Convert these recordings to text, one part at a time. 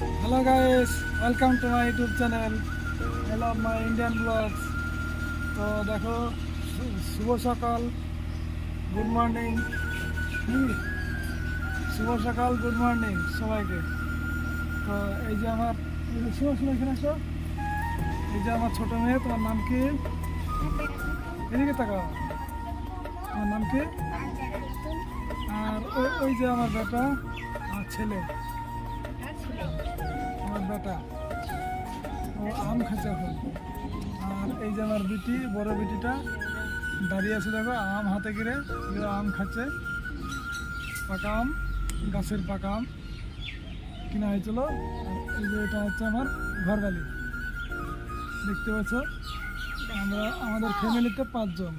Hello guys welcome to my YouTube channel hello my Indian blogs তো দেখো, শুভ সকাল। Good morning শুভ সকাল good morning সবাইকে। তো এই যে আমার শুভ শুভ এখানে আসো। এই যে আমার ছোট মেয়ে, তোমার নাম কি? এদিকে তাকাও। তোমার নাম কি? আর ওই ওই যে আমার বেটা, আমার ছেলে। আমার বেটা। ও আম খাচ্ছে এখন। আর এই যে আমার বিটি বড় বিটিটা দাঁড়িয়ে আছে দেখো আম হাতে গিরে আম খাচ্ছে। পাকা আম গাছের পাকা আম কিনা হয়েছিল। এই যে এটা হচ্ছে আমার ঘরবালি দেখতে পাচ্ছ? আমরা আমাদের ফ্যামিলিতে পাঁচজন।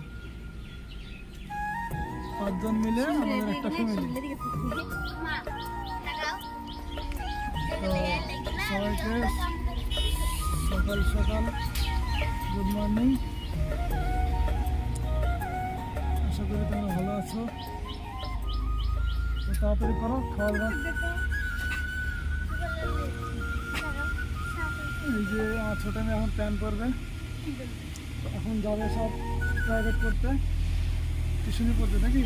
পাঁচজন মিলে আমাদের একটা ফ্যামিলি তো সবাইকে সকাল সকাল গুড মর্নিং আশা করি তোমরা ভালো আছো। তো তাড়াতাড়ি করো খাওয়া দাওয়া এই যে আমার ছোটো মেয়ে এখন প্ল্যান করবে? এখন যাবে সব প্রাইভেট করতে। টিউশনি পড়তে নাকি?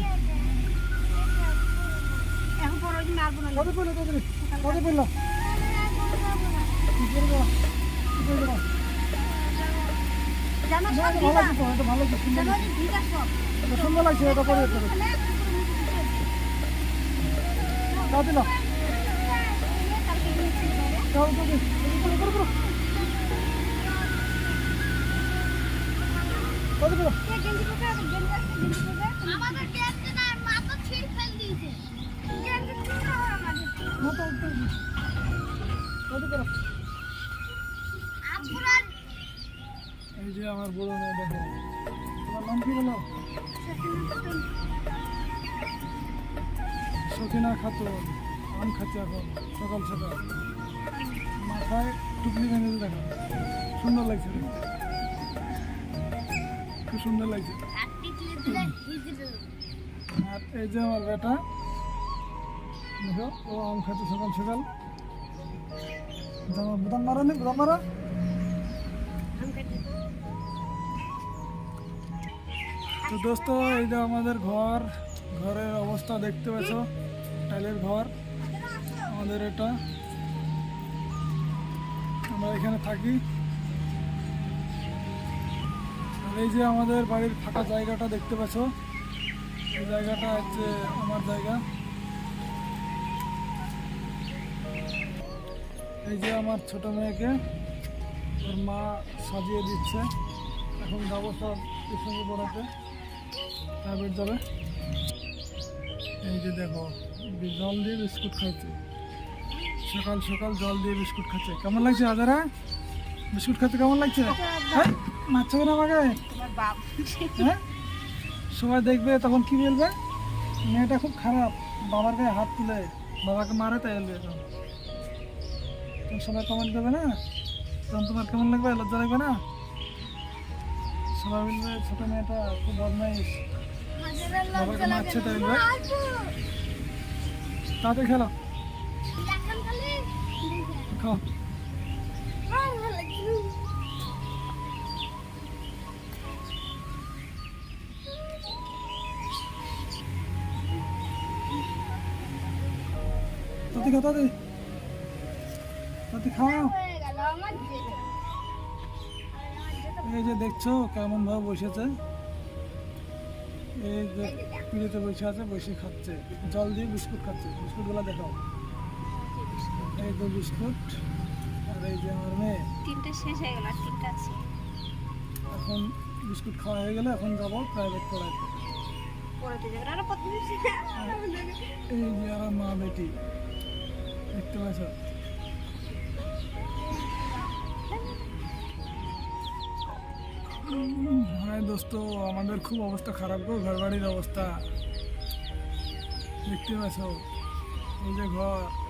এখন পরদিন মারবো না। কত পড়ল কত কত পড়ল ভালো সুন্দর লাগছে এটা পরে করো দিল দিল। কত? আমাদের এই যে আমার বড় মেয়ে দেখো। তোমার নাম কি বলো? সখিনা খাতুন আম খাচ্ছে এখন সকাল সকাল। মাথায় টুকলি বেঁধে দেখো সুন্দর লাগছে খুব সুন্দর লাগছে। আর এই যে আমার বেটা দেখো, ও আম খাচ্ছে সকাল সকাল। বোতাম মারো নি, বোতাম মারো। তো দোস্ত, এই যে আমাদের ঘর, ঘরের অবস্থা দেখতে পাচ্ছ, টাইলের ঘর, আমাদের এটা। আমরা এখানে থাকি। এই যে আমাদের বাড়ির ফাঁকা জায়গাটা দেখতে পাচ্ছ, এই জায়গাটা হচ্ছে আমার জায়গা। এই যে আমার ছোট মেয়েকে ওর মা সাজিয়ে দিচ্ছে। এখন যাব সব টিউশনি পড়াতে। প্রাইভেট যাবে এই যে দেখো জল দিয়ে বিস্কুট খাচ্ছে সকাল সকাল জল দিয়ে বিস্কুট খাচ্ছে। কেমন লাগছে আজারা বিস্কুট খেতে কেমন লাগছে? হ্যাঁ? মারছো কেন আমাকে? হ্যাঁ? সবাই দেখবে তখন কি বলবে? মেয়েটা খুব খারাপ। বাবার গায়ে হাত তুলে। বাবাকে মারে তাই বলবে সবাই কমেন্ট করবে না? তখন তোমার কেমন লাগবে? লজ্জা লাগবে না? সবাই মিলবে ছোট মেয়েটা খুব বদমাইশ। বাবাকে মারছে তাই খেলো। খাও। খাও, তাতে। তাতে খাও। এই যে দেখছ কেমন ভাবে বসেছে? এই যে পিড়িতে বসে আছে বসে খাচ্ছে। জল দিয়ে বিস্কুট খাচ্ছে। বিস্কুটগুলো দেখাও। এই যে বিস্কুট আর এই যে আমার মেয়ে। তিনটা শেষ হয়ে গেল আর তিনটা আছে। এখন বিস্কুট খাওয়া হয়ে গেলে এখন যাব প্রাইভেট পড়াইতে এই যে আমার মা বেটি। দেখতে পাচ্ছ? দোস্ত আমাদের খুব অবস্থা খারাপ গো ঘর বাড়ির অবস্থা। দেখতে পাচ্ছ? এই যে ঘর।